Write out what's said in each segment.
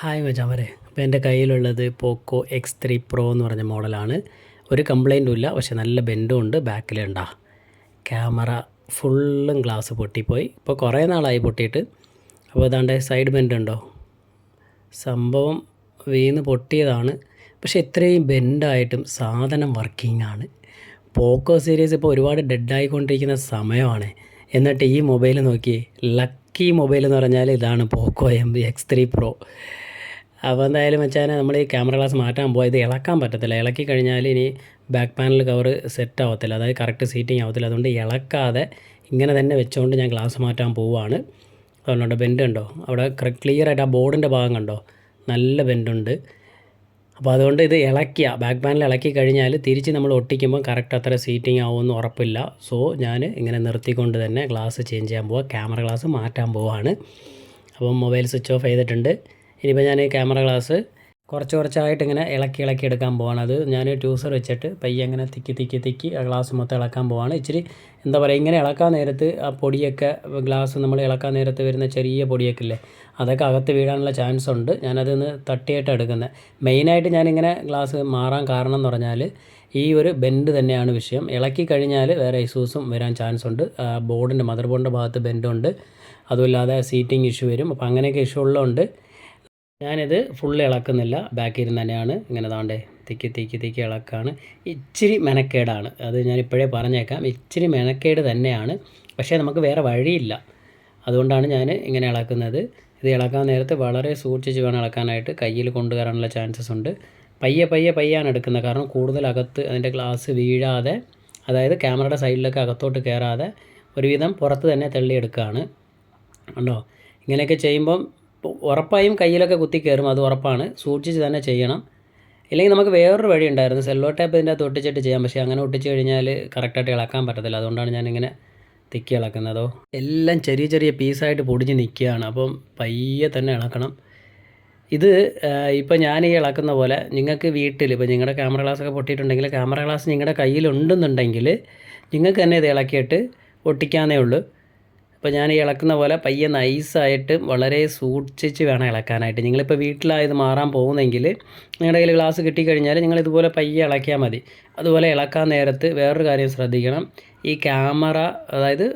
Hi മച്ചാമരെ അപ്പോൾ എന്റെ കയ്യിലുള്ളത് പോക്കോ എക്സ് ത്രീ പ്രോ എന്ന് പറഞ്ഞ മോഡലാണ്. ഒരു കംപ്ലൈന്റും ഇല്ല പക്ഷെ നല്ല ബെൻഡും ഉണ്ട് ബാക്കിലുണ്ടാ. ക്യാമറ ഫുള്ളും ഗ്ലാസ് പൊട്ടിപ്പോയി. ഇപ്പോൾ കുറേ നാളായി പൊട്ടിയിട്ട്. അപ്പോൾ അതാണ്ട് സൈഡ് ബെൻഡ് ഉണ്ടോ? സംഭവം വീണ് പൊട്ടിയതാണ്. പക്ഷെ ഇത്രയും ബെൻഡായിട്ടും സാധനം വർക്കിംഗ് ആണ്. പോക്കോ സീരീസ് ഇപ്പോൾ ഒരുപാട് ഡെഡായിക്കൊണ്ടിരിക്കുന്ന സമയമാണ്. എന്നിട്ട് ഈ മൊബൈൽ നോക്കി ലക്കി മൊബൈൽ എന്ന് പറഞ്ഞാൽ ഇതാണ് Poco M X three pro അപ്പോൾ എന്തായാലും വെച്ചാൽ നമ്മൾ ഈ ക്യാമറ ഗ്ലാസ് മാറ്റാൻ പോയത് ഇളക്കാൻ പറ്റത്തില്ല. ഇളക്കി കഴിഞ്ഞാൽ ഇനി ബാക്ക് പാനൽ കവർ സെറ്റ് ആവത്തില്ല. അതായത് കറക്റ്റ് സീറ്റിംഗ് ആവത്തില്ല. അതുകൊണ്ട് ഇളക്കാതെ ഇങ്ങനെ തന്നെ വെച്ചുകൊണ്ട് ഞാൻ ഗ്ലാസ് മാറ്റാൻ പോവുകയാണ് അതുകൊണ്ട് ബെൻഡ് ഉണ്ടോ? അവിടെ ക്ലിയർ ആയിട്ട് ആ ബോർഡിന്റെ ഭാഗം കണ്ടോ? നല്ല ബെൻഡുണ്ട് അപ്പോൾ അതുകൊണ്ട് ഇത് ഇളക്കിയ. ബാക്ക് പാനൽ ഇളക്കി കഴിഞ്ഞാൽ തിരിച്ച് നമ്മൾ ഒട്ടിക്കുമ്പോൾ കറക്റ്റ് അത്ര സീറ്റിംഗ് ആവുമെന്ന് ഉറപ്പില്ല. സോ ഞാൻ ഇങ്ങനെ നിർത്തിക്കൊണ്ട് തന്നെ ഗ്ലാസ് ചേഞ്ച് ചെയ്യാൻ പോവുക ക്യാമറ ഗ്ലാസ് മാറ്റാൻ പോവുകയാണ് അപ്പം മൊബൈൽ സ്വിച്ച് ഓഫ് ചെയ്തിട്ടുണ്ട്. ഇനിയിപ്പോൾ ഞാൻ ക്യാമറ ഗ്ലാസ് കുറച്ച് കുറച്ചായിട്ട് ഇങ്ങനെ ഇളക്കി ഇളക്കി എടുക്കാൻ പോവാണ്. അത് ഞാൻ ട്യൂസർ വെച്ചിട്ട് പയ്യെ അങ്ങനെ തിക്കി തിക്കി തിക്കി ആ ഗ്ലാസ് മൊത്തം ഇളക്കാൻ പോവാണ്. ഇച്ചിരി എന്താ പറയുക ഇങ്ങനെ ഇളക്കാൻ നേരത്ത് ആ പൊടിയൊക്കെ ഗ്ലാസ് നമ്മൾ ഇളക്കാൻ നേരത്ത് വരുന്ന ചെറിയ പൊടിയൊക്കെ ഇല്ലേ അതൊക്കെ അകത്ത് വീഴാനുള്ള ചാൻസ് ഉണ്ട്. ഞാനതൊന്ന് തട്ടിയായിട്ട് എടുക്കുന്നത് മെയിനായിട്ട് ഞാനിങ്ങനെ ഗ്ലാസ് മാറാൻ കാരണം എന്ന് പറഞ്ഞാൽ ഈ ഒരു ബെൻഡ് തന്നെയാണ് വിഷയം. ഇളക്കി കഴിഞ്ഞാൽ വേറെ ഇഷ്യൂസും വരാൻ ചാൻസ് ഉണ്ട്. ബോർഡിന്റെ മദർ ബോർഡിന്റെ ഭാഗത്ത് ബെൻഡുണ്ട് അതുമില്ലാതെ സീറ്റിംഗ് ഇഷ്യൂ വരും. അപ്പോൾ അങ്ങനെയൊക്കെ ഇഷ്യൂ ഉള്ളതുകൊണ്ട് ഞാനിത് ഫുള്ള് ഇളക്കുന്നില്ല. ബാക്കിൽ ഇരുന്ന് തന്നെയാണ്. ഇങ്ങനെ താണ്ടേ തിക്കി തിക്കി തിക്കി ഇളക്കാണ്. ഇച്ചിരി മെനക്കേടാണ്. അത് ഞാൻ ഇപ്പോഴേ പറഞ്ഞേക്കാം. ഇച്ചിരി മെനക്കേട് തന്നെയാണ്. പക്ഷേ നമുക്ക് വേറെ വഴിയില്ല. അതുകൊണ്ടാണ് ഞാൻ ഇങ്ങനെ ഇളക്കുന്നത്. ഇത് ഇളക്കാൻ നേരത്ത് വളരെ സൂക്ഷിച്ച് വേണം ഇളക്കാനായിട്ട്. കയ്യിൽ കൊണ്ടുവരാനുള്ള ചാൻസസ് ഉണ്ട്. പയ്യെ പയ്യെ പയ്യാണ് എടുക്കുന്നത്. കാരണം കൂടുതൽ അകത്ത് അതിന്റെ ഗ്ലാസ് വീഴാതെ അതായത് ക്യാമറയുടെ സൈഡിലൊക്കെ അകത്തോട്ട് കയറാതെ ഒരുവിധം പുറത്ത് തന്നെ തള്ളിയെടുക്കുകയാണ് ഉണ്ടോ ഇങ്ങനെയൊക്കെ ചെയ്യുമ്പം ഉറപ്പായും കയ്യിലൊക്കെ കുത്തി കയറും അത് ഉറപ്പാണ്. സൂക്ഷിച്ച് തന്നെ ചെയ്യണം. ഇല്ലെങ്കിൽ നമുക്ക് വേറൊരു വഴി ഉണ്ടായിരുന്നു. സെല്ലോ ടാപ്പ് ഇതിന്റെ അകത്ത് ഒട്ടിച്ചിട്ട് ചെയ്യാം. പക്ഷേ അങ്ങനെ ഒട്ടിച്ച് കഴിഞ്ഞാൽ കറക്റ്റായിട്ട് ഇളക്കാൻ പറ്റത്തില്ല. അതുകൊണ്ടാണ് ഞാനിങ്ങനെ തിക്കി ഇളക്കുന്നതോ. എല്ലാം ചെറിയ ചെറിയ പീസായിട്ട് പൊടിഞ്ഞ് നിൽക്കുകയാണ്. അപ്പം പയ്യെ തന്നെ ഇളക്കണം. ഇത് ഇപ്പോൾ ഞാൻ ഈ ഇളക്കുന്ന പോലെ നിങ്ങൾക്ക് വീട്ടിൽ ഇപ്പോൾ നിങ്ങളുടെ ക്യാമറ ഗ്ലാസ് ഒക്കെ പൊട്ടിയിട്ടുണ്ടെങ്കിൽ ക്യാമറ ഗ്ലാസ് നിങ്ങളുടെ കയ്യിലുണ്ടെന്നുണ്ടെങ്കിൽ നിങ്ങൾക്ക് തന്നെ ഇത് ഇളക്കിയിട്ട് ഒട്ടിക്കാനേ ഉള്ളൂ. അപ്പോൾ ഞാൻ ഇളക്കുന്ന പോലെ പയ്യെ നൈസായിട്ട് വളരെ സൂക്ഷിച്ച് വേണം ഇളക്കാനായിട്ട്. നിങ്ങളിപ്പോൾ വീട്ടിലായത് മാറാൻ പോകുന്നെങ്കിൽ നിങ്ങളുടെ കയ്യിൽ ഗ്ലാസ് കിട്ടിക്കഴിഞ്ഞാൽ നിങ്ങൾ ഇതുപോലെ പയ്യെ ഇളക്കിയാൽ മതി. അതുപോലെ ഇളക്കാൻ നേരത്ത് വേറൊരു കാര്യം ശ്രദ്ധിക്കണം. ഈ ക്യാമറ അതായത്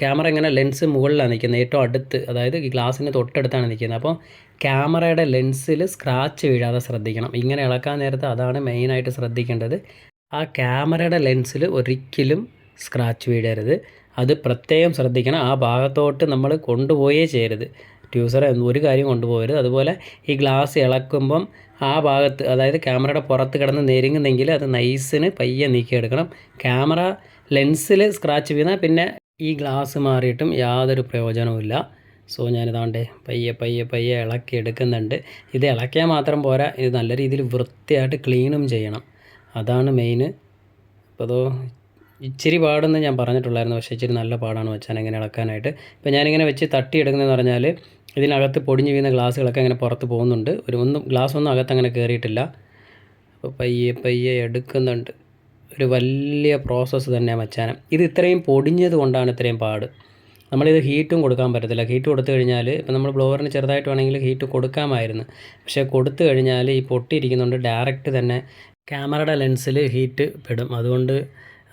ക്യാമറ ഇങ്ങനെ ലെൻസ് മുകളിലാണ് നിൽക്കുന്നത് ഏറ്റവും അടുത്ത് അതായത് ഈ ഗ്ലാസ്സിന് തൊട്ടടുത്താണ് നിൽക്കുന്നത് അപ്പോൾ ക്യാമറയുടെ ലെൻസിൽ സ്ക്രാച്ച് വീഴാതെ ശ്രദ്ധിക്കണം. ഇങ്ങനെ ഇളക്കാൻ നേരത്ത് അതാണ് മെയിനായിട്ട് ശ്രദ്ധിക്കേണ്ടത്. ആ ക്യാമറയുടെ ലെൻസിൽ ഒരിക്കലും സ്ക്രാച്ച് വീഴരുത്. അത് പ്രത്യേകം ശ്രദ്ധിക്കണം. ആ ഭാഗത്തോട്ട് നമ്മൾ കൊണ്ടുപോയേ ചെയ്യരുത്. ട്യൂസർ ഒരു കാര്യം കൊണ്ടുപോകരുത്. അതുപോലെ ഈ ഗ്ലാസ് ഇളക്കുമ്പം ആ ഭാഗത്ത് അതായത് ക്യാമറയുടെ പുറത്ത് കിടന്ന് നെരുങ്ങുന്നെങ്കിൽ അത് നൈസിന് പയ്യെ നീക്കിയെടുക്കണം. ക്യാമറ ലെൻസിൽ സ്ക്രാച്ച് വീണാൽ പിന്നെ ഈ ഗ്ലാസ് മാറിയിട്ടും യാതൊരു പ്രയോജനവുമില്ല. സോ ഞാനിതാണ്ട് പയ്യെ പയ്യെ പയ്യെ ഇളക്കി എടുക്കുന്നുണ്ട് ഇത് ഇളക്കിയാൽ മാത്രം പോരാ. ഇത് നല്ല രീതിയിൽ വൃത്തിയായിട്ട് ക്ലീനും ചെയ്യണം. അതാണ് മെയിൻ അപ്പോൾ അതോ ഇച്ചിരി പാടെന്ന് ഞാൻ പറഞ്ഞിട്ടുള്ളായിരുന്നു. പക്ഷേ ഇച്ചിരി നല്ല പാടാണ് വെച്ചാൽ ഇങ്ങനെ ഇളക്കാനായിട്ട്. ഇപ്പോൾ ഞാനിങ്ങനെ വെച്ച് തട്ടിയെടുക്കുന്നതെന്ന് പറഞ്ഞാൽ ഇതിനകത്ത് പൊടിഞ്ഞു വീണ ഗ്ലാസ്സുകളൊക്കെ ഇങ്ങനെ പുറത്ത് പോകുന്നുണ്ട്. ഒരു ഒന്നും ഗ്ലാസ് ഒന്നും അകത്ത് അങ്ങനെ കയറിയിട്ടില്ല അപ്പോൾ പയ്യെ പയ്യെ എടുക്കുന്നുണ്ട്. ഒരു വലിയ പ്രോസസ്സ് തന്നെയാണ് മച്ചാനം. ഇത് ഇത്രയും പൊടിഞ്ഞത് കൊണ്ടാണ് ഇത്രയും പാട്. നമ്മളിത് ഹീറ്റും കൊടുക്കാൻ പറ്റത്തില്ല. ഹീറ്റ് കൊടുത്തു കഴിഞ്ഞാൽ ഇപ്പം നമ്മൾ ബ്ലോവറിന് ചെറുതായിട്ട് വേണമെങ്കിൽ ഹീറ്റ് കൊടുക്കാമായിരുന്നു. പക്ഷേ കൊടുത്തു കഴിഞ്ഞാൽ ഈ പൊട്ടിയിരിക്കുന്നുണ്ട് ഡയറക്റ്റ് തന്നെ ക്യാമറയുടെ ലെൻസിൽ ഹീറ്റ് പെടും. അതുകൊണ്ട്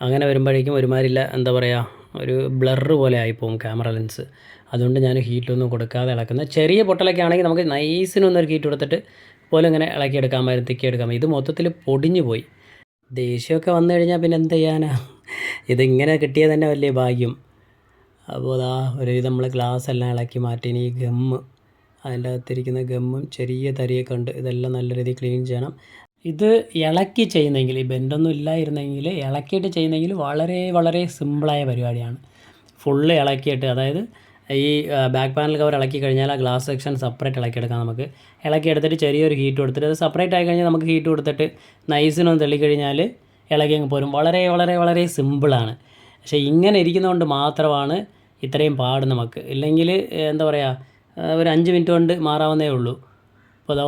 അങ്ങനെ വരുമ്പോഴേക്കും ഒരുമാതിരില്ല എന്താ പറയുക ഒരു ബ്ലറ് പോലെ ആയിപ്പോവും ക്യാമറ ലെൻസ് അതുകൊണ്ട് ഞാൻ ഹീറ്റൊന്നും കൊടുക്കാതെ ഇളക്കുന്നത് ചെറിയ പൊട്ടലൊക്കെ ആണെങ്കിൽ നമുക്ക് നൈസിനൊന്നൊരു ഹീറ്റ് കൊടുത്തിട്ട് പോലെ ഇങ്ങനെ ഇളക്കിയെടുക്കാമായിരുന്നു തിക്കിയെടുക്കാം ഇത് മൊത്തത്തിൽ പൊടിഞ്ഞു പോയി. ദേഷ്യമൊക്കെ വന്നു കഴിഞ്ഞാൽ പിന്നെ എന്ത് ചെയ്യാനാ? ഇതിങ്ങനെ കിട്ടിയത് തന്നെ വലിയ ഭാഗ്യം. അപ്പോൾ അതാ ഒരുവിധം നമ്മൾ ഗ്ലാസ് എല്ലാം ഇളക്കി മാറ്റി. ഈ ഗമ്മ് അതിന്റെ അകത്തിരിക്കുന്ന ഗമ്മും ചെറിയ തരിയൊക്കെ ഉണ്ട്. ഇതെല്ലാം നല്ല രീതിയിൽ ക്ലീൻ ചെയ്യണം. ഇത് ഇളക്കി ചെയ്യുന്നെങ്കിൽ ഈ ബെൻഡൊന്നും ഇല്ലായിരുന്നെങ്കിൽ ഇളക്കിയിട്ട് ചെയ്യുന്നെങ്കിൽ വളരെ വളരെ സിമ്പിളായ പരിപാടിയാണ്. ഫുള്ള് ഇളക്കിയിട്ട് അതായത് ഈ ബാക്ക് പാനൽ കവർ ഇളക്കി കഴിഞ്ഞാൽ ആ ഗ്ലാസ് സെക്ഷൻ സെപ്പറേറ്റ് ഇളക്കിയെടുക്കാം നമുക്ക്. ഇളക്കിയെടുത്തിട്ട് ചെറിയൊരു ഹീറ്റ് കൊടുത്തിട്ട് അത് സെപ്പറേറ്റ് ആയി കഴിഞ്ഞാൽ നമുക്ക് ഹീറ്റ് കൊടുത്തിട്ട് നൈസിനൊന്ന് തെളിക്കഴിഞ്ഞാൽ ഇളകി അങ്ങ് പോരും. വളരെ വളരെ വളരെ സിമ്പിളാണ് പക്ഷേ ഇങ്ങനെ ഇരിക്കുന്നതുകൊണ്ട് മാത്രമാണ് ഇത്രയും പാട് നമുക്ക്. ഇല്ലെങ്കിൽ എന്താ പറയുക ഒരു അഞ്ച് മിനിറ്റ് കൊണ്ട് മാറാവുന്നേ ഉള്ളൂ. അപ്പോൾ അതോ?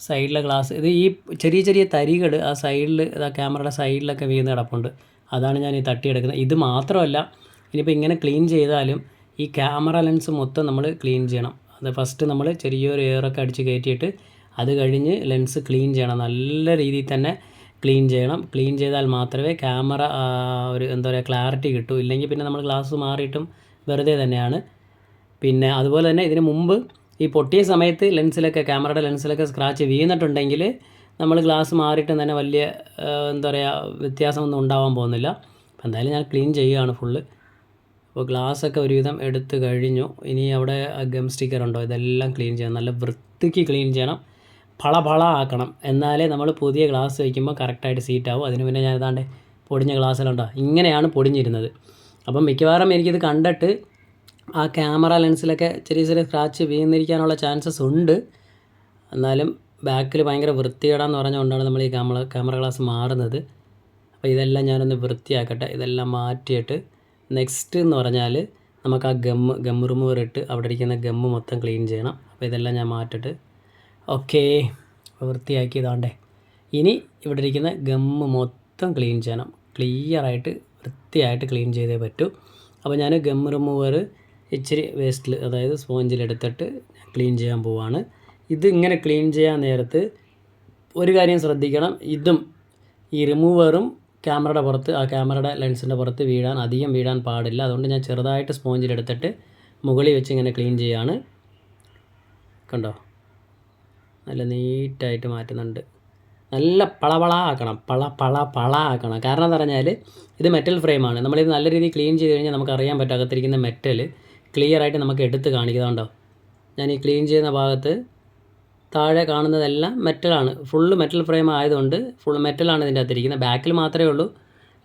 സൈഡിലെ ഗ്ലാസ്. ഇത് ഈ ചെറിയ ചെറിയ തരികൾ ആ സൈഡിൽ ആ ക്യാമറയുടെ സൈഡിലൊക്കെ വീണ് കിടപ്പുണ്ട്. അതാണ് ഞാൻ ഈ തട്ടിയെടുക്കുന്നത്. ഇത് മാത്രമല്ല ഇനിയിപ്പോൾ ഇങ്ങനെ ക്ലീൻ ചെയ്താലും ഈ ക്യാമറ ലെൻസ് മൊത്തം നമ്മൾ ക്ലീൻ ചെയ്യണം. അത് ഫസ്റ്റ് നമ്മൾ ചെറിയൊരു എയറൊക്കെ അടിച്ച് കയറ്റിയിട്ട് അത് കഴിഞ്ഞ് ലെൻസ് ക്ലീൻ ചെയ്യണം. നല്ല രീതിയിൽ തന്നെ ക്ലീൻ ചെയ്യണം. ക്ലീൻ ചെയ്താൽ മാത്രമേ ക്യാമറ ഒരു എന്താ പറയുക ക്ലാരിറ്റി കിട്ടൂ. ഇല്ലെങ്കിൽ പിന്നെ നമ്മൾ ഗ്ലാസ് മാറിയിട്ടും വെറുതെ തന്നെയാണ്. പിന്നെ അതുപോലെ തന്നെ ഇതിന് മുമ്പ് ഈ പൊട്ടിയ സമയത്ത് ലെൻസിലൊക്കെ ക്യാമറയുടെ ലെൻസിലൊക്കെ സ്ക്രാച്ച് വീണിട്ടുണ്ടെങ്കിൽ നമ്മൾ ഗ്ലാസ് മാറിയിട്ട് തന്നെ വലിയ എന്താ പറയുക വ്യത്യാസമൊന്നും ഉണ്ടാവാൻ പോകുന്നില്ല. അപ്പോൾ എന്തായാലും ഞാൻ ക്ലീൻ ചെയ്യുകയാണ് ഫുള്ള് അപ്പോൾ ഗ്ലാസ്സൊക്കെ ഒരുവിധം എടുത്ത് കഴിഞ്ഞു. ഇനി അവിടെ ഗം സ്റ്റിക്കർ ഉണ്ടോ? ഇതെല്ലാം ക്ലീൻ ചെയ്യണം. നല്ല വൃത്തിക്ക് ക്ലീൻ ചെയ്യണം. പള പള ആക്കണം എന്നാലേ നമ്മൾ പുതിയ ഗ്ലാസ് വയ്ക്കുമ്പോൾ കറക്റ്റായിട്ട് സീറ്റാവും അതിന് പിന്നെ ഞാൻ ഏതാണ്ട് പൊടിഞ്ഞ ഗ്ലാസ്സിലുണ്ടോ ഇങ്ങനെയാണ് പൊടിഞ്ഞിരുന്നത്. അപ്പം മിക്കവാറും എനിക്കിത് കണ്ടിട്ട് ആ ക്യാമറ ലെൻസിലൊക്കെ ചെറിയ ചെറിയ സ്ക്രാച്ച് വീണിരിക്കാനുള്ള ചാൻസസ് ഉണ്ട്. എന്നാലും ബാക്കിൽ ഭയങ്കര വൃത്തികേടാന്ന് പറഞ്ഞുകൊണ്ടാണ് നമ്മൾ ഈ ക്യാമറ ക്യാമറ ഗ്ലാസ് മാറുന്നത്. അപ്പോൾ ഇതെല്ലാം ഞാനൊന്ന് വൃത്തിയാക്കട്ടെ. ഇതെല്ലാം മാറ്റിയിട്ട് നെക്സ്റ്റ് എന്ന് പറഞ്ഞാൽ നമുക്ക് ആ ഗമ്മ് ഗം റിമൂവർ ഇട്ട് അവിടെ ഇരിക്കുന്ന ഗമ്മ് മൊത്തം ക്ലീൻ ചെയ്യണം. അപ്പോൾ ഇതെല്ലാം ഞാൻ മാറ്റിട്ട് ഓക്കേ. വൃത്തിയാക്കി ഇതാണ്ടേ ഇനി ഇവിടെ ഇരിക്കുന്ന ഗമ്മ് മൊത്തം ക്ലീൻ ചെയ്യണം. ക്ലിയറായിട്ട് വൃത്തിയായിട്ട് ക്ലീൻ ചെയ്തേ പറ്റൂ. അപ്പോൾ ഞാൻ ഗം റിമൂവർ ഇച്ചിരി വേസ്റ്റിൽ അതായത് സ്പോഞ്ചിൽ എടുത്തിട്ട് ക്ലീൻ ചെയ്യാൻ പോവാണ്. ഇത് ഇങ്ങനെ ക്ലീൻ ചെയ്യാൻ നേരത്ത് ഒരു കാര്യം ശ്രദ്ധിക്കണം. ഇതും ഈ റിമൂവറും ക്യാമറയുടെ പുറത്ത് ആ ക്യാമറയുടെ ലെൻസിന്റെ പുറത്ത് വീഴാൻ അധികം വീഴാൻ പാടില്ല. അതുകൊണ്ട് ഞാൻ ചെറുതായിട്ട് സ്പോഞ്ചിൽ എടുത്തിട്ട് മുകളിൽ വെച്ച് ഇങ്ങനെ ക്ലീൻ ചെയ്യാണ്. കണ്ടോ? നല്ല നീറ്റായിട്ട് മാറ്റുന്നുണ്ട്. നല്ല പളപള ആക്കണം. പള പള പള ആക്കണം. കാരണം എന്ന് പറഞ്ഞാൽ ഇത് മെറ്റൽ ഫ്രെയിമാണ് നമ്മളിത് നല്ല രീതിയിൽ ക്ലീൻ ചെയ്ത് കഴിഞ്ഞാൽ നമുക്കറിയാൻ പറ്റും അകത്തിരിക്കുന്ന മെറ്റൽ ക്ലിയർ ആയിട്ട് നമുക്ക് എടുത്ത് കാണിക്കുന്നുണ്ടോ ഞാൻ ഈ ക്ലീൻ ചെയ്യുന്ന ഭാഗത്ത് താഴെ കാണുന്നതെല്ലാം മെറ്റലാണ് ഫുള്ള് മെറ്റൽ ഫ്രെയിം ആയതുകൊണ്ട് ഫുൾ മെറ്റലാണ് ഇതിന്റെ അകത്തിരിക്കുന്നത്. ബാക്കിൽ മാത്രമേ ഉള്ളൂ.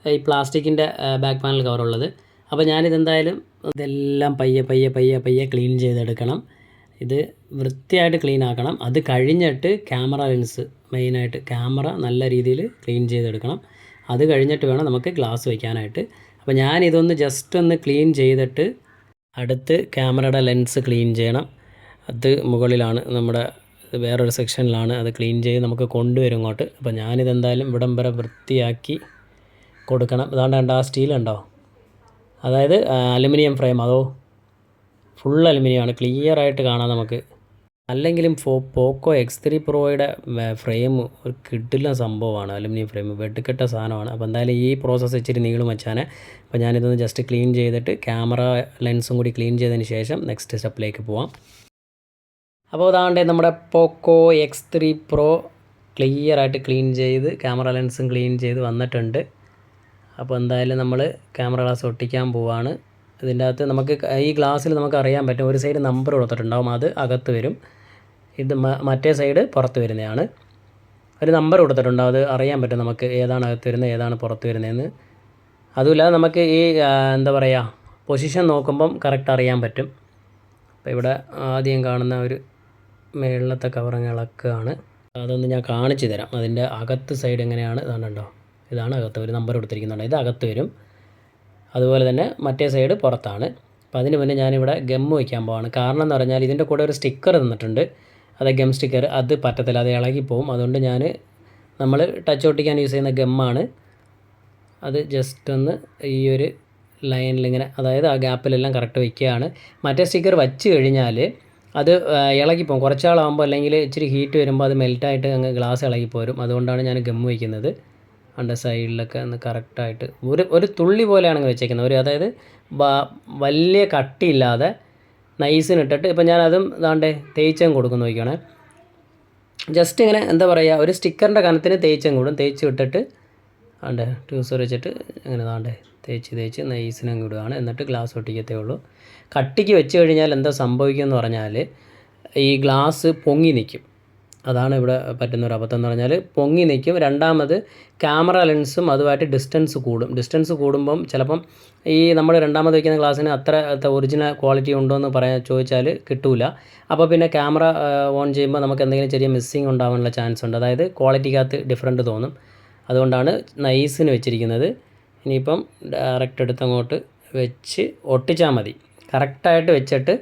ഈ പ്ലാസ്റ്റിക്കിന്റെ ബാക്ക് പാനൽ കവർ ഉള്ളത്. അപ്പോൾ ഞാനിതെന്തായാലും ഇതെല്ലാം പയ്യെ പയ്യെ പയ്യെ പയ്യെ ക്ലീൻ ചെയ്തെടുക്കണം. ഇത് വൃത്തിയായിട്ട് ക്ലീൻ ആക്കണം. അത് കഴിഞ്ഞിട്ട് ക്യാമറ ലെൻസ് മെയിനായിട്ട് ക്യാമറ നല്ല രീതിയിൽ ക്ലീൻ ചെയ്തെടുക്കണം. അത് കഴിഞ്ഞിട്ട് വേണം നമുക്ക് ഗ്ലാസ് വയ്ക്കാനായിട്ട് അപ്പോൾ ഞാനിതൊന്ന് ജസ്റ്റ് ഒന്ന് ക്ലീൻ ചെയ്തിട്ട് അടുത്ത് ക്യാമറയുടെ ലെൻസ് ക്ലീൻ ചെയ്യണം. അത് മുകളിലാണ് നമ്മുടെ വേറൊരു സെക്ഷനിലാണ് അത് ക്ലീൻ ചെയ്ത് നമുക്ക് കൊണ്ടുവരും ഇങ്ങോട്ട്. അപ്പോൾ ഞാനിതെന്തായാലും ഇവിടം വരെ വൃത്തിയാക്കി കൊടുക്കണം. ഇതാണ്ട് കണ്ടോ ആ സ്റ്റീൽ ഉണ്ടോ അതായത് അലുമിനിയം ഫ്രെയിം അതോ? ഫുൾ അലുമിനിയമാണ്. ക്ലിയർ ആയിട്ട് കാണാം നമുക്ക്. അല്ലെങ്കിലും ഫോ പോക്കോ എക്സ് ത്രീ പ്രോയുടെ ഫ്രെയിം ഒരു കിട്ടില്ല സംഭവമാണ്. അലുമിനിയം ഫ്രെയിം വെട്ടിക്കെട്ട സാധനമാണ്. അപ്പോൾ എന്തായാലും ഈ പ്രോസസ്സ് ഇച്ചിരി നീളും വെച്ചാണ് അപ്പോൾ ഞാനിതൊന്ന് ജസ്റ്റ് ക്ലീൻ ചെയ്തിട്ട് ക്യാമറ ലെൻസും കൂടി ക്ലീൻ ചെയ്തതിന് ശേഷം നെക്സ്റ്റ് സ്റ്റെപ്പിലേക്ക് പോവാം. അപ്പോൾ അതാണ്ട് നമ്മുടെ പോക്കോ എക്സ് ത്രീ പ്രോ ക്ലിയറായിട്ട് ക്ലീൻ ചെയ്ത് ക്യാമറ ലെൻസും ക്ലീൻ ചെയ്ത് വന്നിട്ടുണ്ട്. അപ്പോൾ എന്തായാലും നമ്മൾ ക്യാമറ ഗ്ലാസ് ഒട്ടിക്കാൻ പോവാണ്. ഇതിന്റെ അകത്ത് നമുക്ക് ഈ ഗ്ലാസ്സിൽ നമുക്ക് അറിയാൻ പറ്റും. ഒരു സൈഡ് നമ്പർ കൊടുത്തിട്ടുണ്ടാവും. അത് അകത്ത് വരും. ഇത് മറ്റേ സൈഡ് പുറത്ത് വരുന്നതാണ്. ഒരു നമ്പർ കൊടുത്തിട്ടുണ്ട്. അത് അറിയാൻ പറ്റും നമുക്ക് ഏതാണ് അകത്ത് വരുന്നത് ഏതാണ് പുറത്ത് വരുന്നതെന്ന്. അതുമില്ലാതെ നമുക്ക് ഈ എന്താ പറയുക പൊസിഷൻ നോക്കുമ്പം കറക്റ്റ് അറിയാൻ പറ്റും. അപ്പോൾ ഇവിടെ ആദ്യം കാണുന്ന ഒരു മേളിലത്തെ കവറിങ് ഇളക്കുകയാണ്. അതൊന്ന് ഞാൻ കാണിച്ചു തരാം. അതിന്റെ അകത്ത് സൈഡ് എങ്ങനെയാണ്? ഇതാണുണ്ടോ ഇതാണ് അകത്ത് ഒരു നമ്പർ കൊടുത്തിരിക്കുന്നുണ്ട്. ഇത് അകത്ത് വരും. അതുപോലെ തന്നെ മറ്റേ സൈഡ് പുറത്താണ്. അപ്പോൾ അതിന് മുന്നേ ഞാനിവിടെ ഗമ്മ് വയ്ക്കാൻ പോവാണ്. കാരണം എന്ന് പറഞ്ഞാൽ ഇതിന്റെ കൂടെ ഒരു സ്റ്റിക്കർ തന്നിട്ടുണ്ട്. അത് ഗം സ്റ്റിക്കർ അത് പറ്റത്തില്ല അത് ഇളകിപ്പോവും അതുകൊണ്ട് ഞാൻ നമ്മൾ ടച്ച് ഒട്ടിക്കാൻ യൂസ് ചെയ്യുന്ന ഗമ്മാണ് അത് ജസ്റ്റ് ഒന്ന് ഈ ഒരു ലൈനിൽ ഇങ്ങനെ അതായത് ആ ഗ്യാപ്പിലെല്ലാം കറക്റ്റ് വയ്ക്കുകയാണ് മറ്റേ സ്റ്റിക്കർ വച്ച് കഴിഞ്ഞാൽ അത് ഇളകിപ്പോവും കുറച്ചാളാകുമ്പോൾ അല്ലെങ്കിൽ ഇച്ചിരി ഹീറ്റ് വരുമ്പോൾ അത് മെൽറ്റായിട്ട് അങ്ങ് ഗ്ലാസ് ഇളകിപ്പോരും അതുകൊണ്ടാണ് ഞാൻ ഗം വയ്ക്കുന്നത് അണ്ട സൈഡിലൊക്കെ ഒന്ന് കറക്റ്റായിട്ട് ഒരു ഒരു തുള്ളി പോലെയാണ് വെച്ചേക്കുന്നത്. ഒരു അതായത് വലിയ കട്ടിയില്ലാതെ നൈസിന് ഇട്ടിട്ട് ഇപ്പം ഞാനതും ഇതാണ്ടേ തേച്ചും കൊടുക്കുന്നു നോക്കുകയാണ് ജസ്റ്റ് ഇങ്ങനെ എന്താ പറയുക ഒരു സ്റ്റിക്കറിന്റെ കനത്തിന് തേച്ചും കൂടും. തേച്ച് വിട്ടിട്ട് ആണ്ട് ട്യൂസർ വെച്ചിട്ട് അങ്ങനെ താണ്ട് തേച്ച് തേച്ച് നൈസിനും വിടുകയാണ് എന്നിട്ട് ഗ്ലാസ് ഒട്ടിക്കത്തേ ഉള്ളൂ. കട്ടിക്ക് വെച്ച് കഴിഞ്ഞാൽ എന്താ സംഭവിക്കുമെന്ന് പറഞ്ഞാൽ ഈ ഗ്ലാസ് പൊങ്ങി നിൽക്കും. അതാണ് ഇവിടെ പറ്റുന്ന ഒരു അബദ്ധം എന്ന് പറഞ്ഞാൽ പൊങ്ങി നിൽക്കും രണ്ടാമത് ക്യാമറ ലെൻസും അതുമായിട്ട് ഡിസ്റ്റൻസ് കൂടും. ഡിസ്റ്റൻസ് കൂടുമ്പം ചിലപ്പം ഈ നമ്മൾ രണ്ടാമത് വയ്ക്കുന്ന ഗ്ലാസ്സിന് അത്ര ഒറിജിനൽ ക്വാളിറ്റി ഉണ്ടോ എന്ന് പറയാൻ ചോദിച്ചാൽ കിട്ടൂല. അപ്പോൾ പിന്നെ ക്യാമറ ഓൺ ചെയ്യുമ്പോൾ നമുക്ക് എന്തെങ്കിലും ചെറിയ മിസ്സിങ് ഉണ്ടാവാനുള്ള ചാൻസ് ഉണ്ട്. അതായത് ക്വാളിറ്റിക്കകത്ത് ഡിഫറന്റ് തോന്നും. അതുകൊണ്ടാണ് നൈസിന് വെച്ചിരിക്കുന്നത്. ഇനിയിപ്പം ഡയറക്റ്റ് എടുത്തങ്ങോട്ട് വെച്ച് ഒട്ടിച്ചാൽ മതി. കറക്റ്റായിട്ട് വെച്ചിട്ട്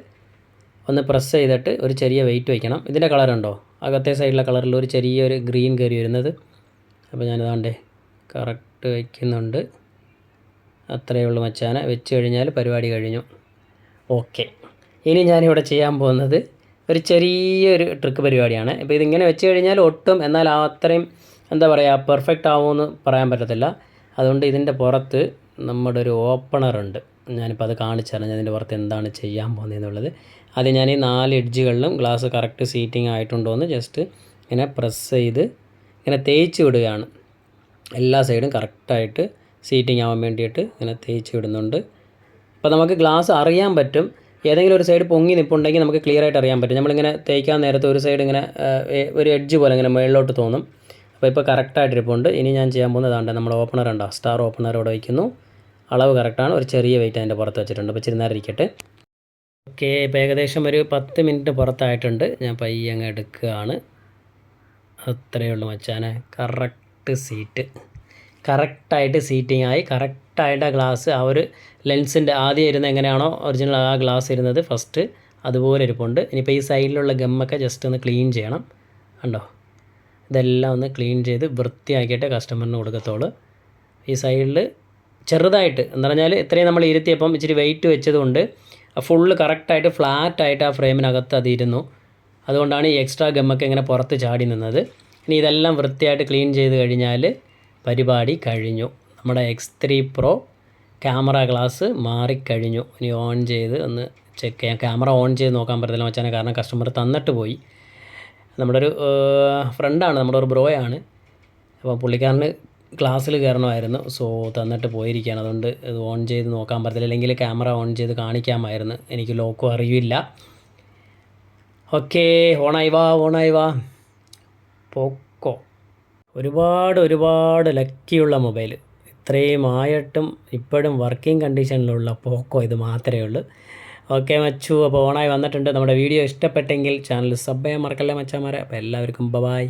ഒന്ന് പ്രസ് ചെയ്തിട്ട് ഒരു ചെറിയ വെയിറ്റ് വയ്ക്കണം ഇതിന്റെ കളറുണ്ടോ അകത്തെ സൈഡിലെ കളറിൽ ഒരു ചെറിയൊരു ഗ്രീൻ കയറി വരുന്നത്. അപ്പോൾ ഞാനിതാണ്ട് കറക്റ്റ് വയ്ക്കുന്നുണ്ട് അത്രയേ ഉള്ളൂ മച്ചാന. വെച്ച് കഴിഞ്ഞാൽ പരിപാടി കഴിഞ്ഞു. ഓക്കെ ഇനി ഞാനിവിടെ ചെയ്യാൻ പോകുന്നത് ഒരു ചെറിയൊരു ട്രിക്ക് പരിപാടിയാണ്. ഇപ്പോൾ ഇതിങ്ങനെ വെച്ച് കഴിഞ്ഞാൽ ഒട്ടും എന്നാൽ അത്രയും എന്താ പറയുക പെർഫെക്റ്റ് ആവുമെന്ന് പറയാൻ പറ്റത്തില്ല. അതുകൊണ്ട് ഇതിന്റെ പുറത്ത് നമ്മുടെ ഒരു ഓപ്പണർ ഉണ്ട്. ഞാനിപ്പോൾ അത് കാണിച്ചു തരാം ഞാൻ ഇതിന്റെ പുറത്ത് എന്താണ് ചെയ്യാൻ പോകുന്നതെന്നുള്ളത് അത് ഞാൻ ഈ നാല് എഡ്ജുകളിലും ഗ്ലാസ് കറക്റ്റ് സീറ്റിംഗ് ആയിട്ടുണ്ടോ എന്ന് ജസ്റ്റ് ഇങ്ങനെ പ്രസ് ചെയ്ത് ഇങ്ങനെ തേച്ച് വിടുകയാണ്. എല്ലാ സൈഡും കറക്റ്റായിട്ട് സീറ്റിംഗ് ആവാൻ വേണ്ടിയിട്ട് ഇങ്ങനെ തേച്ച് വിടുന്നുണ്ട്. അപ്പോൾ നമുക്ക് ഗ്ലാസ് അറിയാൻ പറ്റും. ഏതെങ്കിലും ഒരു സൈഡ് പൊങ്ങി നിൽപ്പുണ്ടെങ്കിൽ നമുക്ക് ക്ലിയർ ആയിട്ട് അറിയാൻ പറ്റും. നമ്മളിങ്ങനെ തേക്കാൻ നേരത്തെ ഒരു സൈഡ് ഇങ്ങനെ ഒരു എഡ്ജ് പോലെ ഇങ്ങനെ മുകളിലോട്ട് തോന്നും. അപ്പോൾ ഇപ്പോൾ കറക്റ്റായിട്ട് ഇരിപ്പുണ്ട് ഇനി ഞാൻ ചെയ്യാൻ പോകുന്നത് അതാണ്ട് നമ്മുടെ ഓപ്പണർ ഉണ്ടോ സ്റ്റാർ ഓപ്പണർ ഇവിടെ വയ്ക്കുന്നു അളവ് കറക്റ്റാണ്. ഒരു ചെറിയ വെയിറ്റ് അതിന്റെ പുറത്ത് വെച്ചിട്ടുണ്ട്. അപ്പോൾ ഇച്ചിരി ഇരിക്കട്ടെ ഓക്കെ ഇപ്പോൾ ഏകദേശം ഒരു പത്ത് മിനിറ്റ് പുറത്തായിട്ടുണ്ട്. ഞാൻ പയ്യെ അങ്ങ് എടുക്കുകയാണ്. അത്രയേ ഉള്ളൂ മച്ചാനെ. കറക്റ്റ് സീറ്റ് കറക്റ്റായിട്ട് സീറ്റിംഗ് ആയി. കറക്റ്റായിട്ട് ആ ഗ്ലാസ് ആ ഒരു ലെൻസിന്റെ ആദ്യം ഇരുന്ന് എങ്ങനെയാണോ ഒറിജിനൽ ആ ഗ്ലാസ് ഇരുന്നത് ഫസ്റ്റ് അതുപോലെ ഇരിപ്പുണ്ട്. ഇനിയിപ്പോൾ ഈ സൈഡിലുള്ള ഗമ്മൊക്കെ ജസ്റ്റ് ഒന്ന് ക്ലീൻ ചെയ്യണം. കണ്ടോ? ഇതെല്ലാം ഒന്ന് ക്ലീൻ ചെയ്ത് വൃത്തിയാക്കിയിട്ട് കസ്റ്റമറിന് കൊടുക്കത്തുള്ളൂ. ഈ സൈഡിൽ ചെറുതായിട്ട് എന്ന് പറഞ്ഞാൽ ഇത്രയും നമ്മൾ ഇരുത്തിയപ്പം ഇച്ചിരി വെയിറ്റ് വെച്ചതുകൊണ്ട് ഫുള്ള് കറക്റ്റായിട്ട് ഫ്ലാറ്റായിട്ട് ആ ഫ്രെയിമിനകത്ത് അത് ഇരുന്നു അതുകൊണ്ടാണ് ഈ എക്സ്ട്രാ ഗമ്മൊക്കെ ഇങ്ങനെ പുറത്ത് ചാടി നിന്നത്. ഇനി ഇതെല്ലാം വൃത്തിയായിട്ട് ക്ലീൻ ചെയ്ത് കഴിഞ്ഞാൽ പരിപാടി കഴിഞ്ഞു. നമ്മുടെ X three pro camera glass മാറിക്കഴിഞ്ഞു. ഇനി ഓൺ ചെയ്ത് ഒന്ന് ചെക്ക് ചെയ്യാം. ക്യാമറ ഓൺ ചെയ്ത് നോക്കാൻ പറ്റത്തില്ല മച്ചാനെ കാരണം കസ്റ്റമർ തന്നിട്ട് പോയി. നമ്മുടെ ഒരു ഫ്രണ്ടാണ് നമ്മുടെ ഒരു ബ്രോയാണ് അപ്പോൾ പുള്ളിക്കാരന് ക്ലാസ്സിൽ കയറണമായിരുന്നു. സോ തന്നിട്ട് പോയിരിക്കുകയാണ്. അതുകൊണ്ട് ഇത് ഓൺ ചെയ്ത് നോക്കാൻ പറ്റത്തില്ല. അല്ലെങ്കിൽ ക്യാമറ ഓൺ ചെയ്ത് കാണിക്കാമായിരുന്നു. എനിക്ക് ലോക്കും അറിയില്ല. ഓക്കേ ഓണായി വാ ഓണായി വാ. പോക്കോ. ഒരുപാട് ഒരുപാട് ലക്കിയുള്ള മൊബൈൽ ഇത്രയും ആയിട്ടും ഇപ്പോഴും വർക്കിംഗ് കണ്ടീഷനിലുള്ള പോക്കോ ഇത് മാത്രമേ ഉള്ളൂ. ഓക്കെ മച്ചു. അപ്പോൾ ഓണായി വന്നിട്ടുണ്ട്. നമ്മുടെ വീഡിയോ ഇഷ്ടപ്പെട്ടെങ്കിൽ ചാനൽ സബ് ചെയ്യാൻ മറക്കല്ലേ മച്ചാമാരെ? അപ്പോൾ എല്ലാവർക്കും ബൈ